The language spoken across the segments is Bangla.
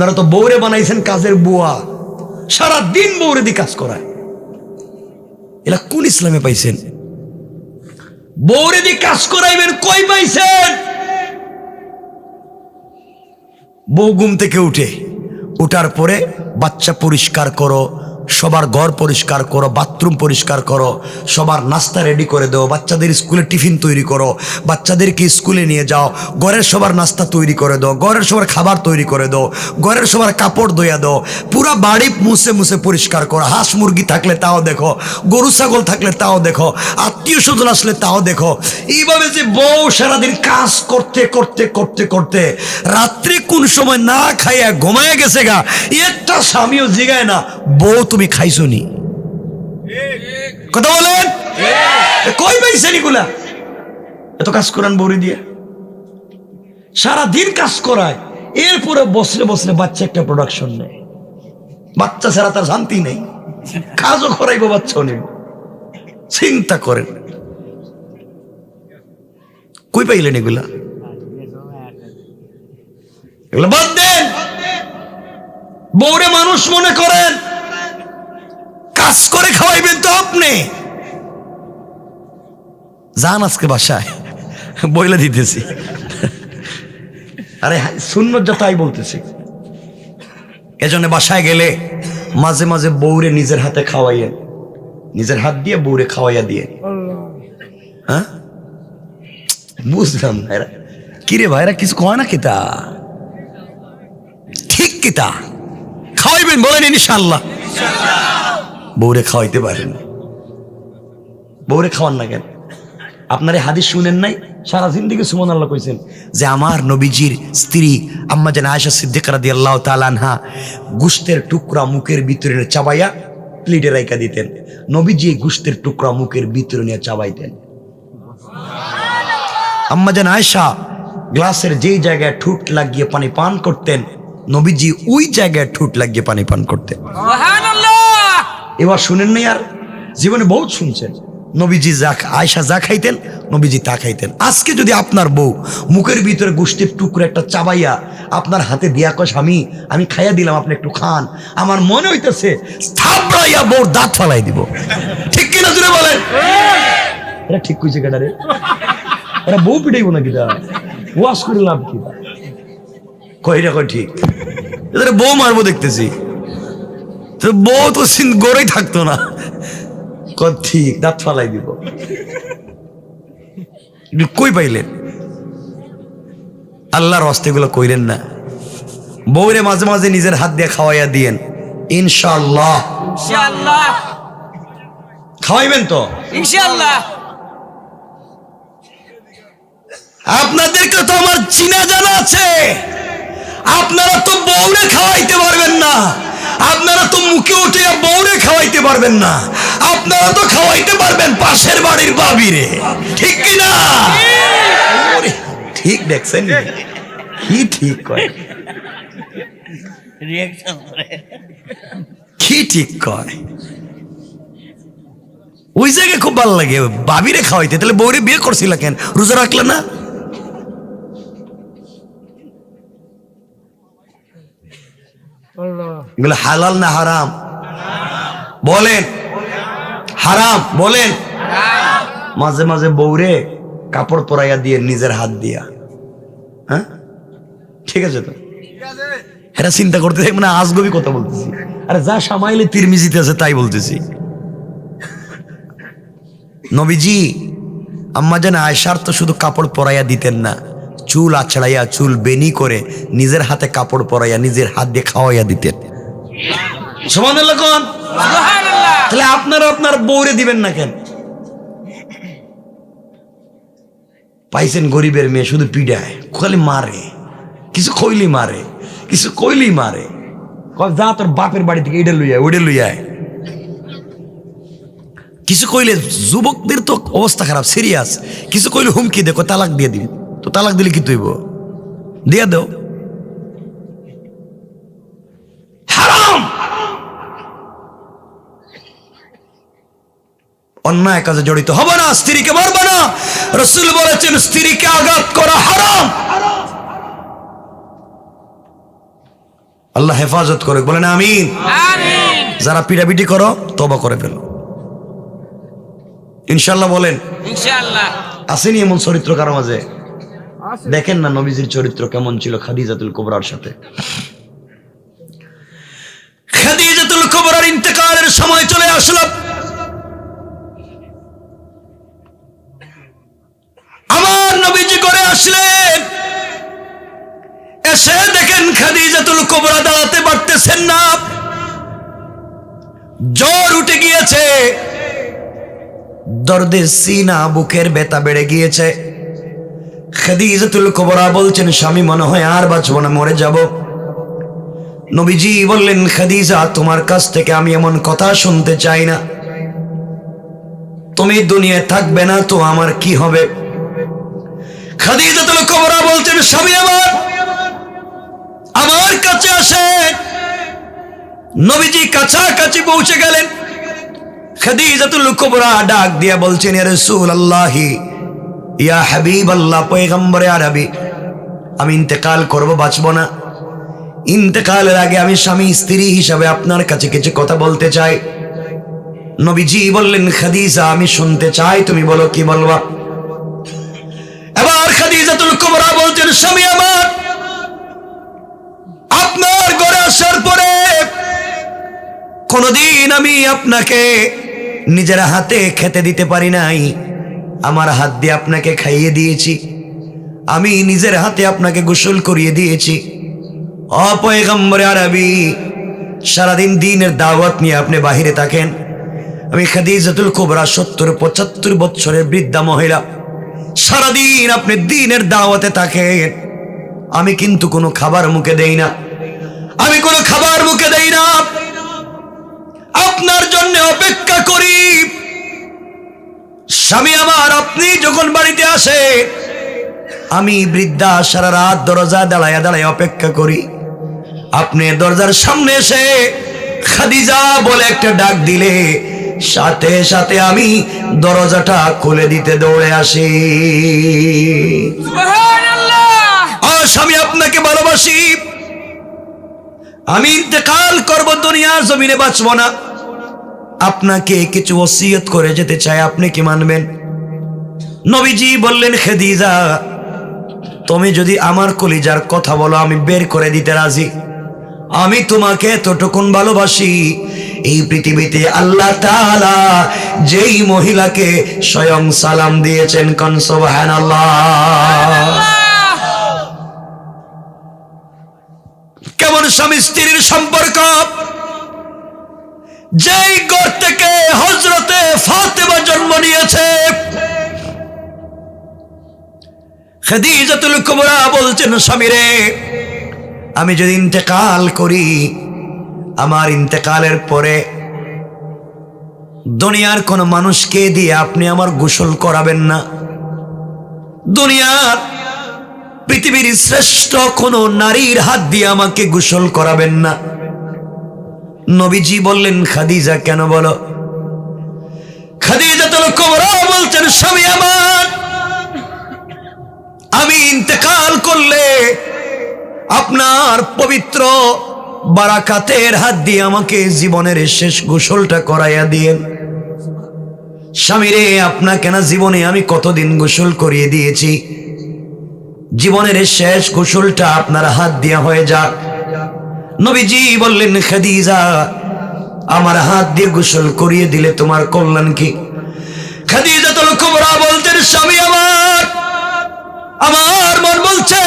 আপনারা তো বৌরে বানাইছেন কাজের বুয়া। সারা দিন বৌরে দিয়ে কাজ করায়। এরা কোন ইসলামে পাইছেন? বৌরে দিয়ে কাজ করাইবেন কই পাইছেন? বউ ঘুম থেকে উঠে, উঠার পরে বাচ্চা পরিষ্কার করো সবার ঘর পরিষ্কার করো, বাথরুম পরিষ্কার করো, সবার নাস্তা রেডি করে দাও, বাচ্চাদের স্কুলে টিফিন তৈরি করো, বাচ্চাদেরকে স্কুলে নিয়ে যাও, ঘরের সবার নাস্তা তৈরি করে দাও, ঘরের সবার খাবার তৈরি করে দাও, ঘরের সবার কাপড় ধোয়া দাও, পুরা বাড়ি মুছে মুছে পরিষ্কার করো, হাঁস মুরগি থাকলে তাও দেখো, গরু ছাগল থাকলে তাও দেখো, আত্মীয় স্বজন আসলে তাও দেখো। এইভাবে যে বউ সারাদিন কাজ করতে করতে করতে করতে রাত্রি কোন সময় না খাইয়া ঘুমায় গেছে গা, একটা স্বামীও জিগায় না, বউ তুমি খাইছো নি? কথা বলেন? কই পাইছেন এগুলা এত কাজ করান বৌরি দিয়ে। সারা দিন কাজ করায়, এরপরে বসলে বসলে বাচ্চা একটা প্রোডাকশন নেয়। বাচ্চা ছাড়া তার শান্তি নেই। কাজও করাইবো, বাচ্চাও নেই। চিন্তা করেন। কই পাইলেন এগুলা? এগুলো বাদ দেন। বৌরে মানুষ মনে করেন কাজ করে খাওয়াইবেন তো আপনি। যান আজকে বাসায়, বইলে দিতেছি। আরে শূন্য যা তাই বলতেছি। এজন্য বাসায় গেলে মাঝে মাঝে বউরে নিজের হাতে খাওয়াইয়েন নিজের হাত দিয়ে বউরে খাওয়াইয়া দিয়ে। হ্যাঁ? বুঝলাম ভাইরা। কিরে ভাইরা, কিছু কয় না কিতা? ঠিক কিতা? খাওয়াইবেন বলেন ইনশাল্লাহ বউরে খাওয়াইতে পারেন বউরে খাওয়ান না কেন? আপনার এই হাদিস শুনেন নাই? সারা জিন্দিগি সুমন আল্লাহ কইছেন যে আমার নবীজির স্ত্রী আম্মা যেন আয়সা সিদ্দিক রাদি আল্লাহ তালানহা গুস্তের টুকরা মুখের ভিতরে চাবাইয়া প্লেটে রাইকা দিতেন। নবীজি এই গুস্তের টুকরা মুখের ভিতরে নিয়ে চাবাইতেন। আম্মা যেন আয়সা গ্লাসের যেই জায়গায় ঠুট লাগিয়ে পানি পান করতেন নবীজি ওই জায়গায় ঠুট লাগিয়ে পানি পান করতেন। এবার শুনেন নাই আর জীবনে বহুত শুনছেন। নবীজি যা আয়সা যা খাইতেন, নবীজি তা খাইতেন। আজকে যদি আপনার বউ মুখের ভিতরে গোষ্ঠীর টুকরো একটা চাবাইয়া আপনার হাতে দিয়া কষ আমি আমি খাইয়া দিলাম, আপনি একটু খান। আমার মনে হইতেছে থাপড়াইয়া বউর দাঁত ফালাই দিব। ঠিক কিনা জুড়ে বলেন? এটা ঠিক কইছে কেটা রে? এটা বউ পিটাইব নাকি দা ওয়াশ করে লাভ কি কইরা কই ঠিক। বউ মারবো দেখতেছি। তো বউ তো সিন গড়েই থাকতো না। ঠিক দাঁত ফালাই দিব। কই পাইলেন? আল্লাহর হস্তেগুলো কইলেন না। বউরে মাঝে মাঝে নিজের হাত দিয়ে খাওয়াইয়া দিয়েন। ইনশাল্লাহ খাওয়াইবেন তো? ইনশাআল্লাহ। আপনাদেরকে তো আমার চিনা জানা আছে। আপনারা তো বউরে খাওয়াইতে পারবেন না। আপনারা তো মুখে উঠে বউরে খাওয়াইতে পারবেন না। আপনারা তো খাওয়াইতে পারবেন পাশের বাড়ির বাবিরে। ঠিক কি না? ঠিক দেখছেন? কি ঠিক করে। কি ঠিক কয়? ওই জায়গায় খুব ভালো লাগে। বাবিরে খাওয়াইতে। তাহলে বউরে বিয়ে করছিল কেন? রোজা রাখলে না? এগুলো হালাল না হারাম? বলেন। হারাম, বলেন। মাঝে মাঝে বউরে কাপড় পরাইয়া দিয়ে নিজের হাত দিয়া। হ্যাঁ? ঠিক আছে তো? এটা চিন্তা করতে মানে আজগবি কথা বলতেছি। আরে যা সামাইলে তিরমিজিতে আছে তাই বলতেছি। নবীজি, আম্মা যেন আয়সার তো শুধু কাপড় পরাইয়া দিতেন না। চুল আছড়াইয়া চুল বেনি করে নিজের হাতে কাপড় পরাইয়া নিজের হাত দিয়ে খাওয়াইয়া দিতেন। তাহলে আপনারা আপনার বউরে দিবেন না কেন? পাইছেন গরিবের মেয়ে শুধু পিডায়। খালি মারে। কিছু কইলি মারে। কিছু কইলি মারে। যা তোর বাপের বাড়ি থেকে এটা লইয়া ওইটা লইয়া আয়। কিছু কইলে যুবকদের তো অবস্থা খারাপ সিরিয়াস কিছু কইলে হুমকি দেখো তালাক দিয়ে দিবি। তো তালাক দিলে কি তুইব দিয়া দাও। হারাম! অন্যায় কাজে জড়িত হবে না স্ত্রীকে মারবে না। রসুল বলেছেন স্ত্রীকে আঘাত করা হারাম। আল্লাহ হেফাজত করে বলেন আমিন। যারা পিটাপিটি করো তবা করে ফেলো। ইনশাল্লাহ বলেন ইনশাআল্লাহ। আসেনি এমন চরিত্র কারও মাঝে। দেখেন না নবীজির চরিত্র কেমন ছিল খাদিজাতুল কোবরার সাথে। খাদিজাতুল কোবরার ইন্তেকালের সময় চলে আসলো। আমার নবীজি করে আসলেন। এসে দেখেন খাদিজাতুল কোবরা দাঁড়াতে পারতেছেন না। জ্বর উঠে গিয়েছে। দর্দে সিনা বুকের বেতা বেড়ে গিয়েছে। খাদিজাতুল কুবরা বলছেন, স্বামী, মনে হয় আর বাঁচব না, মরে যাব। নবীজি বললেন, খাদিজা, তোমার কাছ থেকে আমি এমন কথা শুনতে চাই না। তুমি দুনিয়ায় থাকবে না, তো আমার কি হবে? খাদিজাতুল কুবরা বলছেন, স্বামী, আমার আমার কাছে আসে। নবীজি কাছাকাছি পৌঁছে গেলেন। খাদিজাতুল কুবরা ডাক দিয়া বলছেন রাসূলুল্লাহ ইয়া হাবিব আল্লাহ, পয়গম্বরে আরবি আমি ইন্তেকাল করব, বাঁচব না। ইন্তেকালের আগে আমি স্বামী, স্ত্রী হিসাবে আপনার কাছে কিছু কথা বলতে চাই। নবীজি বললেন, খাদিজা, আমি শুনতে চাই, তুমি বলো, কি বলবা? এবার খাদিজাতুল কুবরা বলছেন, স্বামী আমার, আপনার ঘরে আসার পরে কোনদিন আমি আপনাকে নিজের হাতে খেতে দিতে পারি নাই। আমার হাত দিয়ে আপনাকে খাইয়ে দিয়েছি। আমি নিজের হাতে আপনাকে গোসল করিয়ে দিয়েছি। অপয়গম্বরে আরবি, সারাদিন দিনের দাওয়াত নিয়ে আপনি বাহিরে থাকেন। আমি খাদিজাতুল কোবরা সত্তর, পঁচাত্তর বছরের বৃদ্ধা মহিলা। সারাদিন আপনি দিনের দাওয়াতে থাকেন। আমি কিন্তু কোনো খাবার মুখে দেই না। আমি কোনো খাবার মুখে দেই না। আপনার জন্য অপেক্ষা করি। স্বামী আমার আপনি যখন বাড়িতে আসে আমি বৃদ্ধা সারা রাত দরজা দাঁড়ায় দাঁড়ায় অপেক্ষা করি। আপনি দরজার সামনে এসে খাদিজা বলে একটা ডাক দিলে সাথে সাথে আমি দরজাটা খুলে দিতে দৌড়ে আসি। আমি আপনাকে ভালোবাসি। আমি ইন্তেকাল করব দুনিয়ার জমিনে বাঁচব না। আপনাকে কিছু ওসিয়ত করে যেতে চাই, আপনি কি মানবেন? নবীজি বললেন, খেদিজা, তুমি যদি আমার কলিজার কথা বলো, আমি বের করে দিতে রাজি। আমি তোমাকে এতটুকুন ভালোবাসি, এই পৃথিবীতে আল্লাহ তাআলা যেই মহিলাকে স্বয়ং সালাম দিয়েছেন কন সুবহানাল্লাহ। কেমন স্বামী স্ত্রীর সম্পর্ক? যেই ঘর থেকে হজরতে ফাতেমা জন্ম নিয়েছে। খাদিজাতুল কুবরা বলছেন, স্বামীরে, আমি যদি ইন্তেকাল করি, আমার ইন্তেকালের পরে দুনিয়ার কোন মানুষকে দিয়ে আপনি আমার গোসল করাবেন না। দুনিয়ার পৃথিবীর শ্রেষ্ঠ কোন নারীর হাত দিয়ে আমাকে গোসল করাবেন না। নবীজি বললেন, খাদিজা কেন বলো? খাদিজা তো কোবরা বলছেন, স্বামী আমার, আমি ইন্তেকাল করলে আপনার পবিত্র বারাকাতের হাত দিয়ে আমাকে জীবনের শেষ গোসলটা করাইয়া দিয়েন। স্বামীরে আপনাকে না জীবনে আমি কতদিন গোসল করিয়ে দিয়েছি? জীবনের শেষ গোসলটা আপনার হাত দিয়া হয়ে যাক। নবীজি বললেন, খাদিজা, আমার হাত দিয়ে গোসল করিয়ে দিলে তোমার কল্যাণ কি? খাদিজা তো কুবরা বলতেন, স্বামী আমার আমার মন বলছে,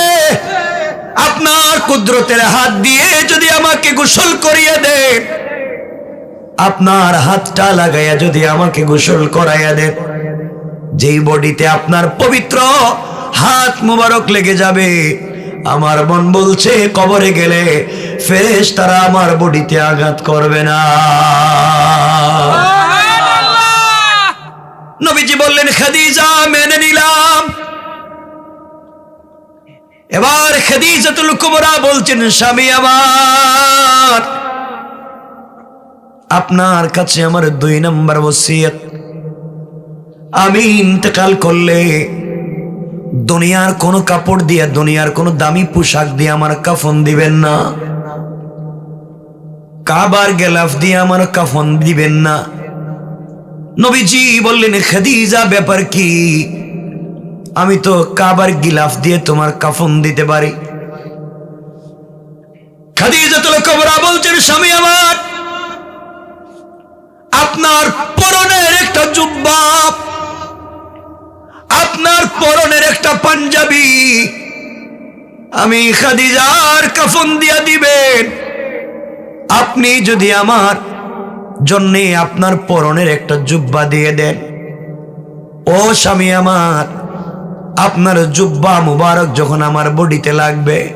আপনার কুদরতের হাত দিয়ে যদি আমাকে গোসল করিয়ে দেন আপনার হাতটা লাগাইয়া যদি আমাকে গোসল করাইয়া দেন যেই বডিতে আপনার পবিত্র হাত মোবারক লেগে যাবে আমার মন বলছে কবরে গেলে ফেরেশ তারা আমার বডিতে আঘাত করবে না। নবীজি বললেন খাদিজা মেনে নিলাম। এবার খাদিজাতুল কুবরা বলছেন স্বামী আমার আপনার কাছে আমার দুই নম্বর ওসিয়ত। আমি ইন্তেকাল করলে দুনিয়ার কোনো কাপড় দিয়ে, দুনিয়ার কোনো দামি পোশাক দিয়ে আমার কাফন দিবেন না। কাবার গেলাফ দিয়ে আমার কাফন দিবেন না। নবীজি বললেন, খাদিজা, ব্যাপার কি? আমি তো কাবার গিলাফ দিয়ে তোমার কাফন দিতে পারি। খাদিজা তো কবরা বলছেন, স্বামী আমার, আপনার পরনের একটা জুব্বা আপনার পরনের একটা পাঞ্জাবি। আমি খাদিজার কাফন দিয়া দিবেন। আপনি যদি আমার জন্যে আপনার পরনের একটা জুব্বা দিয়ে দেন। ও স্বামী আমার, আপনার জুব্বা মুবারক যখন আমার বডিতে লাগবে,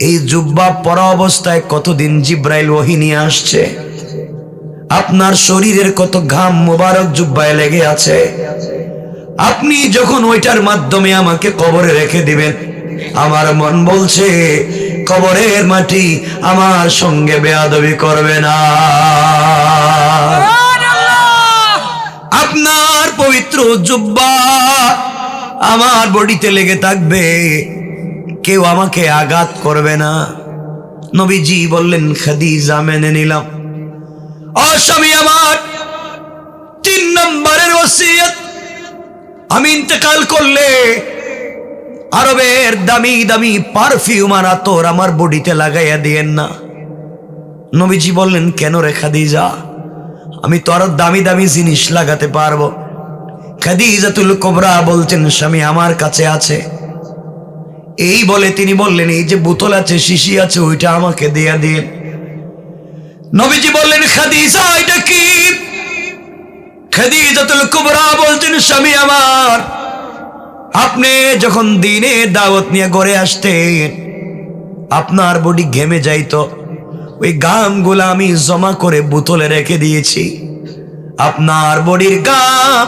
এই জুব্বা পরা অবস্থায় কতদিন জিব্রাইল ওহি নিয়ে আসছে? আপনার শরীরের কত ঘাম মুবারক জুব্বায় লেগে আছে? আপনি যখন ওইটার মাধ্যমে আমাকে কবরে রেখে দিবেন আমার মন বলছে কবরের মাটি আমার সঙ্গে বেয়াদবি করবে না। আপনার পবিত্র জুব্বা আমার বডিতে লেগে থাকবে কেউ আমাকে আঘাত করবে না। নবীজি বললেন খাদিজা মেনে নিলাম। অস্বামী আমার তিন নম্বরের ওসিয়ত আমি ইন্তেকাল করলে আরবের দামি দামি পারফিউম আর আতর আমার বডিতে লাগাইয়া দিয়েন না। নবীজি বললেন, কেন রে খাদিজা? আমি তো আরও দামি দামি জিনিস লাগাতে পারব। খাদিজাতুল কোবরা বলছেন, স্বামী, আমার কাছে আছে। এই বলে তিনি বললেন, এই যে বোতল আছে, শিশি আছে, ওইটা আমাকে দেয়া দিন। নবীজি বললেন, খাদিজা, এটা কি? খাদিজাতুল কুবরা বলছেন, স্বামী আমার, আপনি যখন দিনে দাওয়াত নিয়ে ঘরে আসতেন, আপনার বডি ঘেমে যাইতো। ওই গামগুলো আমি জমা করে বোতলে রেখে দিয়েছি। আপনার বডির গাম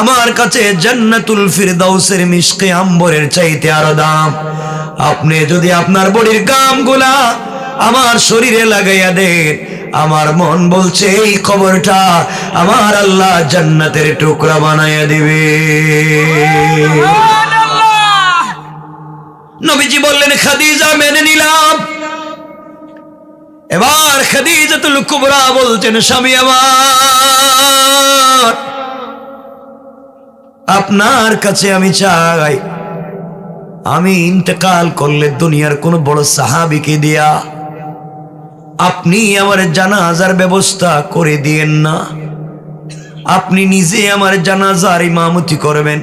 আমার কাছে জান্নাতুল ফিরদাউসের মিশকে আম্বরের চাইতে আরও দাম। আপনি যদি আপনার বডির গামগুলা আমার শরীরে লাগাইয়া দেন আমার মন বলছে, এই খবরটা আমার আল্লাহ জান্নাতের টুকরা বানাইয়া দিবে। নবীজি বললেন, খাদিজা মেনে নিলাম। এবার খাদিজাতুল কুবরা বলছেন, স্বামী আমার, আপনার কাছে আমি চাই। আমি ইন্তেকাল করলে দুনিয়ার কোন বড় সাহাবিকে দিয়া আপনি আমার জানাজার ব্যবস্থা করে দিয়েন না। আপনি নিজে আমার জানাজার ইমামতি করবেন।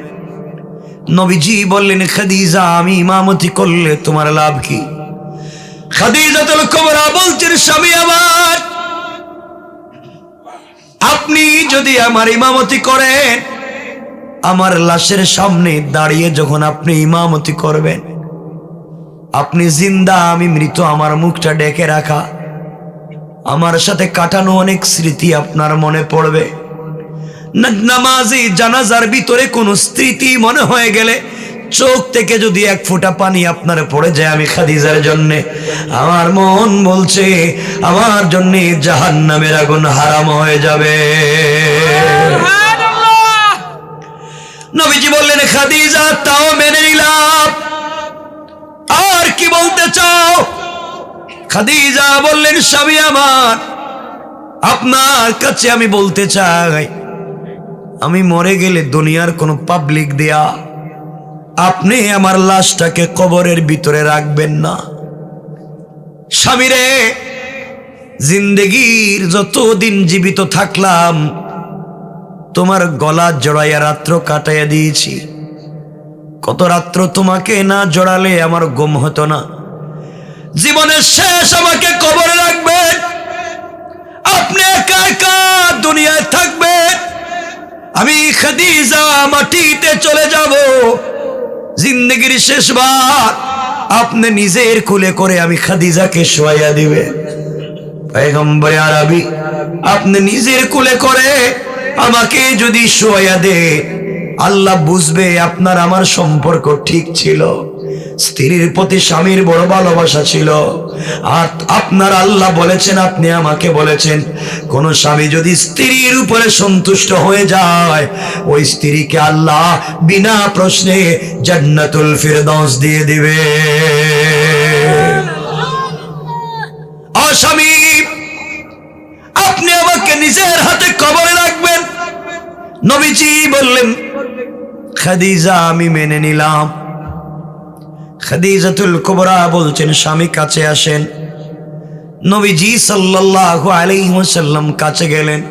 নবীজি বললেন, খাদিজা, আমি ইমামতি করলে তোমার লাভ কি? খাদিজাতুল কুবরা বলছেন, স্বামী আমার, আপনি যদি আমার ইমামতি করেন, আমার লাশের সামনে দাঁড়িয়ে যখন আপনি ইমামতি করবেন, আপনি জিন্দা, আমি মৃত, আমার মুখটা ডেকে রাখা। আমার সাথে কাটানো অনেক স্মৃতি আপনার মনে পড়বে। নামাজি জানাজার ভিতরে কোনো স্মৃতি মনে হয়ে গেলে চোখ থেকে যদি এক ফোঁটা পানি আপনার পড়ে যায় আমি খাদিজার জন্যে। আমার মন বলছে আমার জন্যে জাহান নামের আগুন হারাম হয়ে যাবে। নবীজি বললেন খাদিজা তাও মেনে নিলাম। আর কি বলতে চাও? খাদিজা বললেন, স্বামী আমার, আপনার কাছে আমি বলতে চাই, আমি মরে গেলে দুনিয়ার কোনো পাবলিক দেয়া, আপনি আমার লাশটাকে কবরের ভিতরে রাখবেন না। স্বামীরে, জিন্দগির যতদিন জীবিত থাকলাম, তোমার গলা জড়াইয়া রাত্র কাটাইয়া দিয়েছি। কত রাত্র তোমাকে না জড়ালে আমার গম হতো না। জীবনের শেষ আমাকে কবরে রাখবেন আপনি একা একা দুনিয়ায় থাকবেন আমি খাদিজা মাটিতে চলে যাব। জিন্দগির শেষবার আপনি নিজের কুলে করে আমি খাদিজাকে শোয়াইয়া দিবে। পেগম্বরে আরবি, আপনি নিজের কুলে করে আমাকে যদি শোয়া দে, আল্লাহ বুঝবে আপনার আমার সম্পর্ক ঠিক ছিল। স্ত্রীর প্রতি স্বামীর বড় ভালোবাসা ছিল। আর আপনার আল্লাহ বলেছেন, আপনি আমাকে বলেছেন, কোন স্বামী যদি স্ত্রীর উপরে সন্তুষ্ট হয়ে যায়, ওই স্ত্রীকে আল্লাহ বিনা প্রশ্নে জান্নাতুল ফিরদৌস দিয়ে দিবে। আর স্বামী, আপনি আমাকে নিজের হাতে কবরে রাখবেন। নবীজি বললেন, খাদিজা আমি মেনে নিলাম। খাদিজাতুল কুবরা বলছেন, স্বামী কাছে আসেন। নবীজি সাল্লাল্লাহু আলাইহি ওয়াসাল্লাম কাছে গেলেন।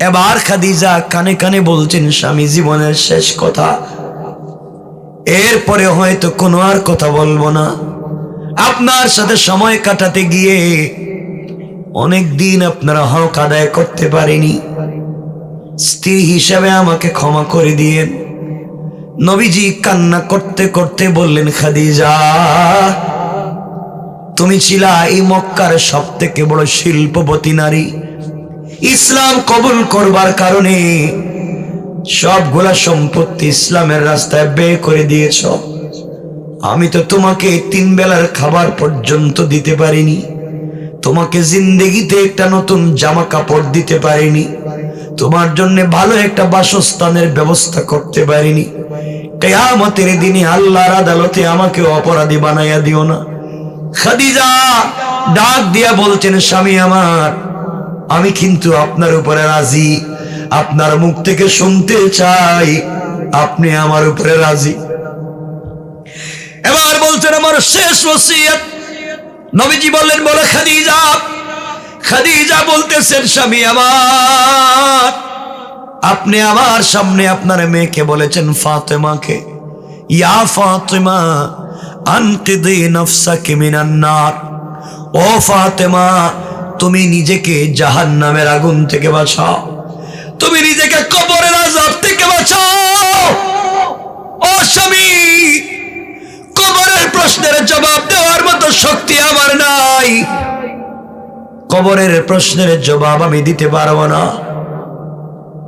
এবার খাদিজা কানে কানে বলছেন, স্বামী জীবনের শেষ কথা। এরপরে হয়তো কোনো আর কথা বলব না। আপনার সাথে সময় কাটাতে গিয়ে অনেক দিন আপনারা হক আদায় করতে পারেনি। স্ত্রী হিসাবে আমাকে ক্ষমা করে দিয়েন। নবীজি কান্না করতে করতে বললেন, খাদিজা, তুমি ছিলা এই মক্কার সব থেকে বড় শিল্পপতি নারী। ইসলাম কবুল করবার কারণে সবগুলা সম্পত্তি ইসলামের রাস্তায় ব্যয় করে দিয়েছ। আমি তো তোমাকে তিন বেলার খাবার পর্যন্ত দিতে পারিনি। তোমাকে জিন্দেগিতে একটা নতুন জামা কাপড় দিতে পারিনি। তোমার জন্য ভালো একটা বাসস্থানের ব্যবস্থা করতে পারিনি। কেয়ামতের দিনে আল্লাহর আদালতে আমাকে অপরাধী বানাইয়া দিও না। খাদিজা ডাক দিয়া বলছেন, স্বামী আমার, আমি কিন্তু আপনার উপরে রাজি। আপনার মুখ থেকে শুনতে চাই, আপনি আমার উপরে রাজি। এবার বলছেন, আমার শেষ ওসিয়ত। নবীজি বললেন, বলে খাদিজা খাদিজা বলতেছেন, স্বামী আমার, আপনি আমার সামনে আপনার মেয়েকে বলেছেন, ফাতেমাকে। ইয়া ফাতেমা, আনকিদি নফসাকে মিনান নার। ও ফাতেমা, তুমি নিজেকে জাহান্নামের আগুন থেকে বাঁচাও। তুমি নিজেকে কবরের আজাব থেকে বাঁচাও। ও স্বামী, কবরের প্রশ্নের জবাব দেওয়ার মতো শক্তি আমার নাই। কবরের প্রশ্নের জবাব আমি দিতে পারব না।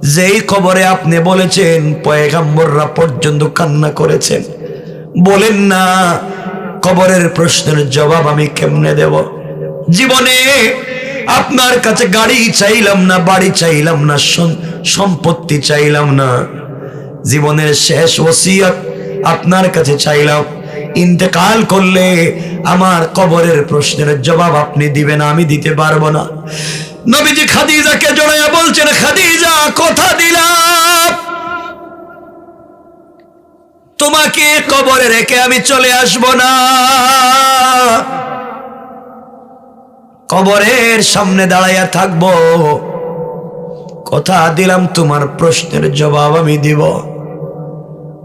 যেই কবরে আপনি বলেছেন, পয়গাম্বররা পর্যন্ত কান্না করেছেন। বলেন না, কবরের প্রশ্নের জবাব আমি কেমনে দেব? জীবনে আপনার কাছে গাড়ি চাইলাম না, বাড়ি চাইলাম না সম্পত্তি চাইলাম না। জীবনের শেষ ওসিয়ত আপনার কাছে চাইলাম। ইন্তেকাল করলে আমার কবরের প্রশ্নের জবাব আপনি দিবেন, আমি দিতে পারব না। নবীজি খাদিজাকে জড়াইয়া বলছেন, খাদিজা, কথা দিলাম। তোমাকে কবরে রেখে আমি চলে আসব না। কবরের সামনে দাঁড়াইয়া থাকব। কথা দিলাম, তোমার প্রশ্নের জবাব আমি দিব।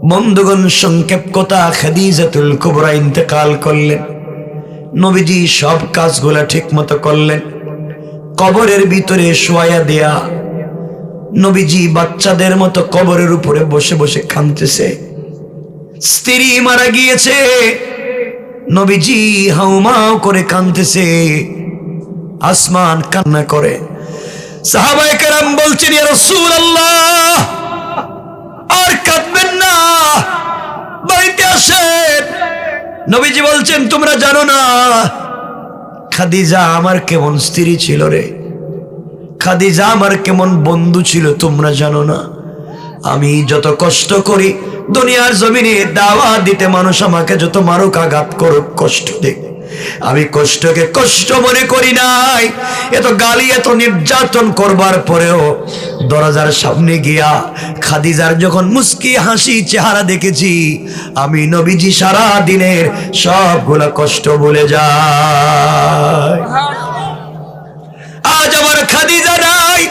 বন্ধুগণ সংক্ষেপ কথা খাদিজাতুল কুবরা ইন্তেকাল করলেন। নবীজি সব কাজগুলা ঠিক মতো করলেন। কবরের ভিতরে শোয়া দেয়া। নবীজি বাচ্চাদের মতো কবরের উপরে বসে বসে কাঁদতেছে। স্ত্রী মারা গিয়েছে। নবীজি হাউমাও করে কাঁদতেছে। আসমান কান্না করে। সাহাবায়ে কেরাম বলছেন, ইয়া রাসূলুল্লাহ! আর কাঁদবেন না। বাড়িতে আসেন। নবীজি বলছেন, তোমরা জানো না, খাদিজা আমার কেমন স্ত্রী ছিল রে। খাদিজা আমার কেমন বন্ধু ছিল, তোমরা জানো না। আমি যত কষ্ট করি, দুনিয়ার জমিনে দাওয়া দিতে মানুষ আমাকে যত মারুক আঘাত করুক, কষ্ট দেখ আমি কষ্টকে কষ্ট মনে করি নাই। এত গালি, এত নির্যাতন করবার পরেও দরজার সামনে গিয়া খাদিজার যখন মুস্কি হাসি চেহারা দেখেছি, আমি নবীজি সারা দিনের সবগুলা কষ্ট ভুলে যাই। আজ আমার খাদিজা নাই।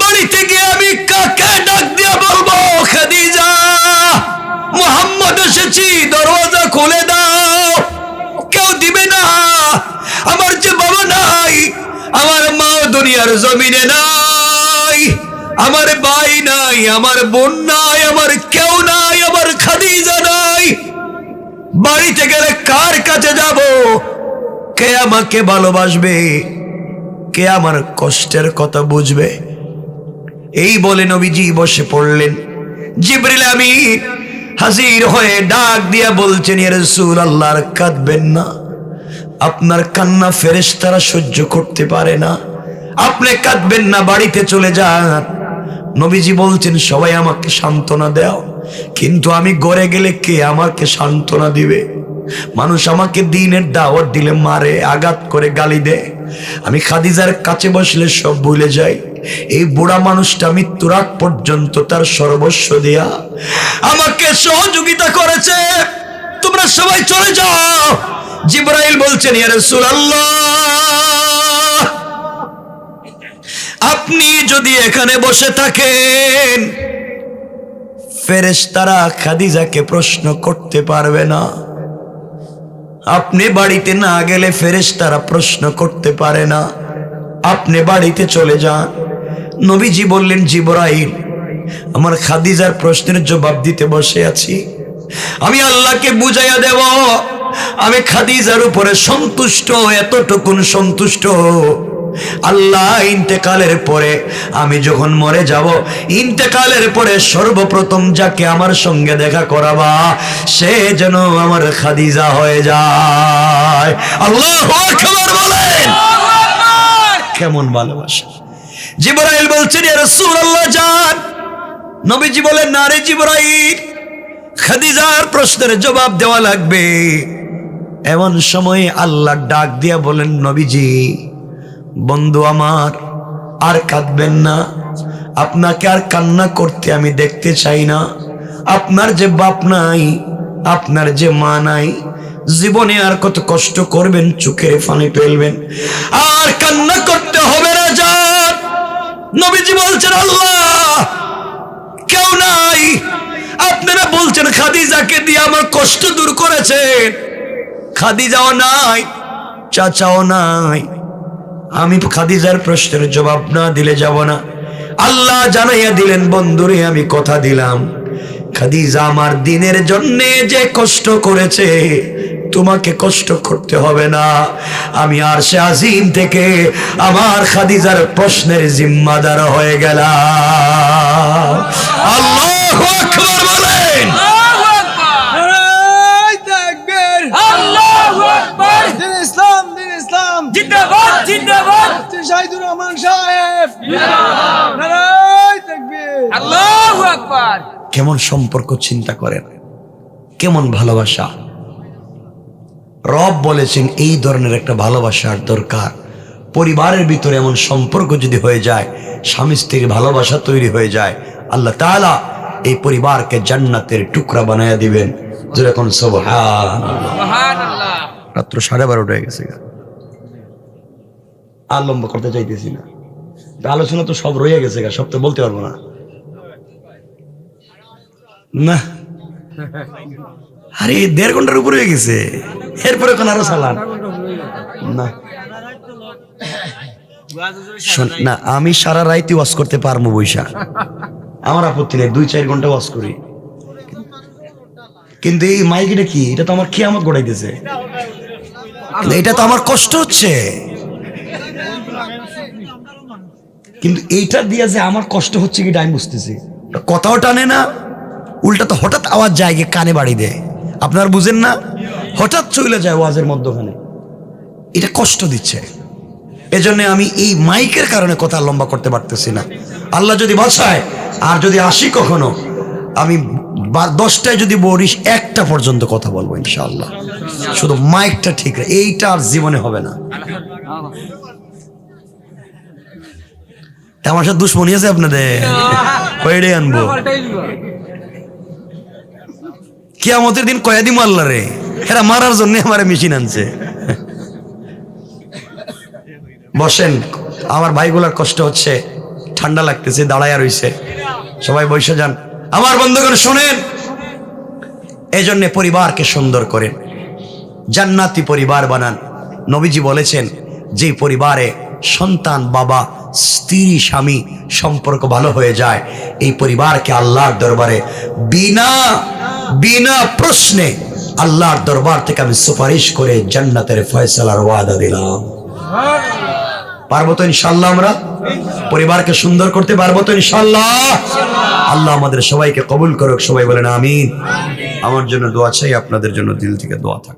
বাড়িতে গিয়ে আমি কাকে ডাক দিয়ে বলব? খাদিজা, মোহাম্মদ এসেছি, দরওয়াজা খুলে দাও কেউ দিবে না আমার যে বাবা আমার মা দুনিয়ার জমিনে নাই। আমার ভাই নাই, আমার বোন নাই, আমার কেউ নাই, আমার খাদিজা নাই। বাড়িতে গেলে কার কাছে যাব? কে আমাকে ভালোবাসবে? কে আমার কষ্টের কথা বুঝবে? এই বলে নবীজি বসে পড়লেন। জিবরিল আমি হাজির হয়ে ডাক দিয়া বলছেন ইয়া রাসূল, আল্লাহর কাঁদবেন না। আপনার কান্না ফেরেশতারা সহ্য করতে পারে না। আপনি কাঁদবেন না, বাড়িতে চলে যান। নবীজি বলছেন, সবাই আমাকে সান্ত্বনা দাও। কিন্তু আমি গড়ে গেলে কে আমাকে সান্ত্বনা দিবে? মানুষ আমাকে দিনের দাওয়াত দিলে মারে, আঘাত করে গালি দেয়। আমি খাদিজার কাছে বসলে সব ভুলে যাই। এই বুড়া মানুষটা মৃত্যুর পর্যন্ত তার সর্বস্ব দেয়া। আমাকে সহযোগিতা করেছে। তোমরা সবাই চলে যাও। জিব্রাইল বলছেন, ইয়া রাসূলুল্লাহ, আপনি যদি এখানে বসে থাকেন, ফেরেশতারা খাদিজাকে প্রশ্ন করতে পারবে না। আপনি বাড়িতে না গেলে ফেরেশতারা প্রশ্ন করতে পারে না। আপনি বাড়িতে চলে যান। নবীজি বললেন, জিবরাইল, আমার খাদিজার প্রশ্নের জবাব দিতে বসে আছি। আমি আল্লাহকে বুঝাইয়া দেব। আমি খাদিজার উপরে সন্তুষ্ট, এতটুকুন সন্তুষ্ট। আল্লাহ ইন্তেকালের পরে আমি যখন মরে যাব, ইন্তেকালের পরে সর্বপ্রথম যাকে আমার সঙ্গে দেখা করাবা, সে যেন আমার খাদিজা হয়ে যায়। আল্লাহ বলেন। কেমন ভালোবাসা। জিবরাইল বলছেন জান নবীজি বলেন, না রে জিবরাইল। খাদিজার প্রশ্নের জবাব দেওয়া লাগবে। এমন সময় আল্লাহ ডাক দিয়া বলেন, নবীজি, বন্ধু আমার, আর কাঁদবেন না। আপনাকে আর কান্না করতে আমি দেখতে চাই না। আপনার যে বাপ নাই, আপনার যে মা নাই, জীবনে আর কত কষ্ট করবেন, চোখের পানি ফেলবেন। আর কান্না করতে হবে না, যান। নবীজি বলছেন, আল্লাহ কেউ নাই আপনারা বলছেন, খাদিজাকে দিয়ে আমার কষ্ট দূর করেছেন খাদিজাও নাই, চাচাও নাই। আমি খাদিজার প্রশ্নের জবাব না দিলে যাব না। আল্লাহ জানাইয়া দিলেন, বন্ধুরে, আমি কথা দিলাম। খাদিজা আমার দিনের জন্যে যে কষ্ট করেছে, তোমাকে কষ্ট করতে হবে না। আমি আর সে আজিম থেকে আমার খাদিজার প্রশ্নের জিম্মাদার হয়ে গেলাম। আল্লাহ বলেন আল্লাহু আকবার। নারায় তাকবীর আল্লাহু আকবার। দিন ইসলাম দিন ইসলাম। জিন্দাবাদ জিন্দাবাদ। শাহিদুর রহমান সাহেব। নারায় তাকবীর। আল্লাহু আকবার। কেমন সম্পর্ক চিন্তা করেন? কেমন ভালোবাসা? রব বলেছেন এই ধরনের একটা ভালোবাসার দরকার। পরিবারের ভিতরে এমন সম্পর্ক যদি হয়ে যায় স্বামী স্ত্রীর ভালোবাসা তৈরি হয়ে যায় আল্লাহ তাআলা এই পরিবারকে জান্নাতের টুকরা বানায়া দিবেন। যেরকম রাত্র সাড়ে বারোটা হয়ে গেছে আর লম্বা করতে চাইতেছি না। আলোচনা তো সব রয়ে গেছে গা, সব তো বলতে পারব না। না। আরে দেড় ঘণ্টার উপরে হয়ে গেছে। এরপরে কোন আরও চালান না। না আমি সারা রাইতে ওয়াশ করতে পারব বৈশা। আমার আপত্তি নেই, দুই, চার ঘণ্টা ওয়াশ করি। কিন্তু এই মাইকটা কি? এটা তো আমার খেয়ামত গড়াইতেছে এটা তো আমার কষ্ট হচ্ছে। কিন্তু এইটা দিয়ে যে আমার কষ্ট হচ্ছে কি আমি বুঝতেছি। কথাও টানে না, উল্টা তো হঠাৎ আওয়াজ যায় গিয়ে কানে বাড়ি দেয়। আপনার বুঝেন না? হঠাৎ চলে যায় ওয়াজের মধ্যখানে। এটা কষ্ট দিচ্ছে। এজন্য আমি এই মাইকের কারণে কথা লম্বা করতে পারতেছি না। আল্লাহ যদি বাঁচায় আর যদি আসি কখনো, আমি দশটায় যদি বলিস, একটা পর্যন্ত কথা বলব ইনশাআল্লাহ। শুধু মাইকটা ঠিক এইটা আর জীবনে হবে না। আমার সাথে দুশ্মনী আছে আপনাদের? কয়টাই আনব? দিন কয়া দিমো আল্লাহ রে? এরা মারার জন্য আমার মেশিন আনছে। বসেন, আমার ভাইগুলার কষ্ট হচ্ছে, ঠান্ডা লাগতেছে দাঁড়াইয়া রইছে। সবাই বসে যান। আমার বন্ধুগণ, শোনেন। এই জন্যে পরিবারকে সুন্দর করেন। জান্নাতি পরিবার বানান। নবীজি বলেছেন, যে পরিবারে সন্তান, বাবা, স্ত্রী, স্বামী সম্পর্ক ভালো হয়ে যায়, এই পরিবারকে আল্লাহর দরবারে বিনা বিনা প্রশ্নে আল্লাহর দরবার থেকে আমি সুপারিশ করে জান্নাতের ফয়সালার ওয়াদা দিলাম। পারব তো ইনশাল্লাহ আমরা? পরিবারকে সুন্দর করতে পারব তো ইনশাল্লাহ আল্লাহ আমাদের সবাইকে কবুল করুক, সবাই বলেন আমিন। আমার জন্য দোয়া চাই, আপনাদের জন্য দিল থেকে দোয়া থাক